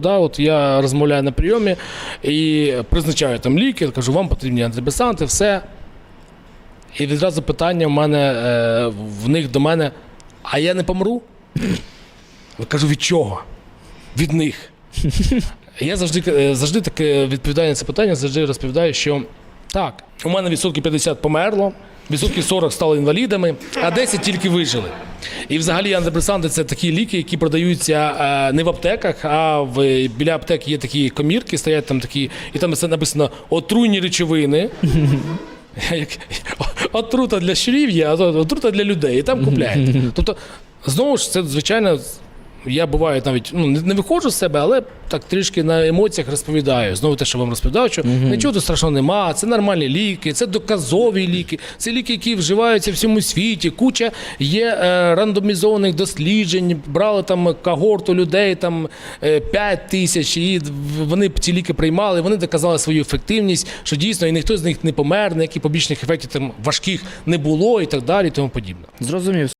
Да, от я розмовляю на прийомі і призначаю там ліки, кажу, вам потрібні антидепресанти, все. І відразу питання в мене е, в них до мене: а я не помру? Я кажу, від чого? Від них. Я завжди, е, завжди таке відповідаю на це питання, завжди розповідаю, що так, у мене відсотків 50 померло, відсотків 40 стали інвалідами, а 10 тільки вижили. І взагалі антидепресанти це такі ліки, які продаються е, не в аптеках, а в, біля аптек є такі комірки, стоять там такі, і там все написано отруйні речовини. Отрута для щурів а отрута для людей. І там купляють. Тобто, знову ж, це звичайно. Я буваю навіть ну не виходжу з себе, але так трішки на емоціях розповідаю. Знову те, що вам розповідав, що нічого тут страшного нема. Це нормальні ліки, це доказові ліки, це ліки, які вживаються в всьому світі. Куча є е, рандомізованих досліджень. Брали там когорту людей, там е, 5 тисяч, і вони ці ліки приймали. Вони доказали свою ефективність, що дійсно і ніхто з них не помер, ніяких побічних ефектів там важких не було і так далі, і тому подібне. Зрозумів.